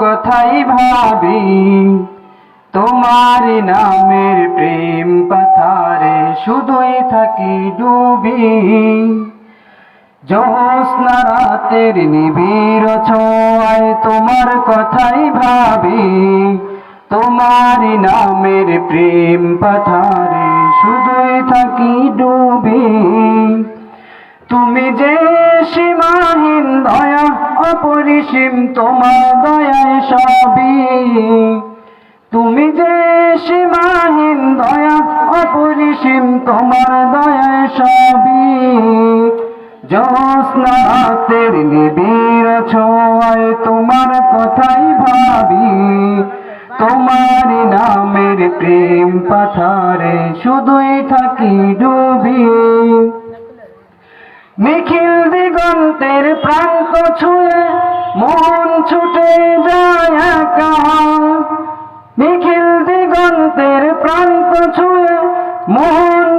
কথাই ভাবি। তোমার নামের প্রেম পাথারে শুধুই থাকি ডুবি। জ্যোৎস্না রাতের ছোঁয়ায় তোমার কথাই ভাবি। তোমার নামের প্রেম পাথারে শুধুই থাকি ডুবি। তুমি যে অপরিসীম তোমার দয়ায় সবই। তুমি যে সীমাহীন দয়া, অপরিসীম তোমার দয়ায় সবই। জ্যোৎস্না রাতের নিবিড় ছোঁয়ায় তোমার কথাই ভাবি। তোমার নামের প্রেম পাথারে শুধুই থাকি ডুবি। নিখিল দিগন্তের প্রান্ত ছুঁয়ে মন ছুটে যায় একা। নিখিল দিগন্তের প্রান্ত ছুঁয়ে মন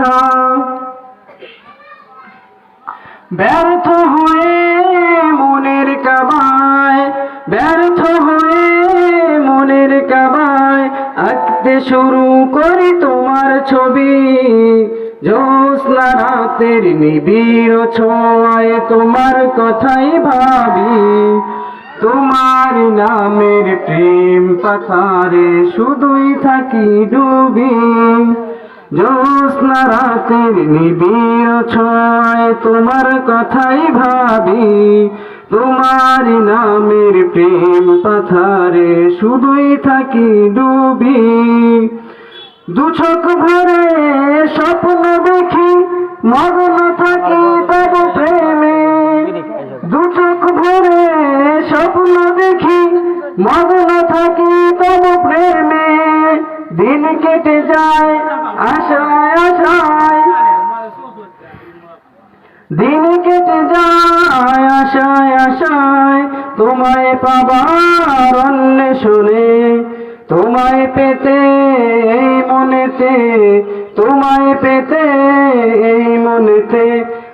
দেখা ব্যর্থ হয়ে মনের ব্যর্থ হয়ে মনের আঁকতে শুরু করি তোমার ছবি। জ্যোৎস্না রাতের নিবিড় ছোঁয়ায় তোমার কথাই ভাবি। তোমার নামের প্রেম পাথারে শুধুই থাকি ডুবি। জ্যোৎস্না রাতের নিবিড় ছয় তোমার কথাই ভাবি। তোমার নামের প্রেম পাথারে শুধুই থাকি ডুবি। দু চোখ ভরে স্বপ্ন দেখি, মগ্ন থাকি তব প্রেমে। দু চোখ ভরে স্বপ্ন দেখি, মগ্ন থাকি তব প্রেমে। দিন কেটে যায়, আশায় আশায়। দিন কেটে যায়, আশায় আশায়। তোমায় পাবার অন্বেষণে, তোমায় পেতে এই মনেতে, তোমায় পেতে এই মনেতে।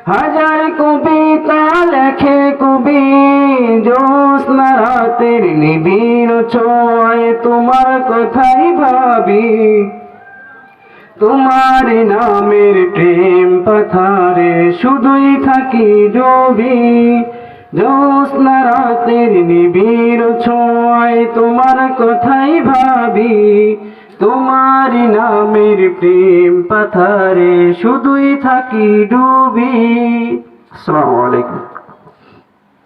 হাজার কবিতা রাতের নিবিড় ছোঁয়ায় তোমার কথাই ভাবি। তোমার নামের প্রেম পাথারে শুধুই থাকি ডুবি। জ্যোৎস্না রাতের নিবিড় ছোঁয়ায় তোমার কথাই ভাবি। তোমার নামের প্রেম পাথারে শুধুই থাকি ডুবি। আসসালামু আলাইকুম।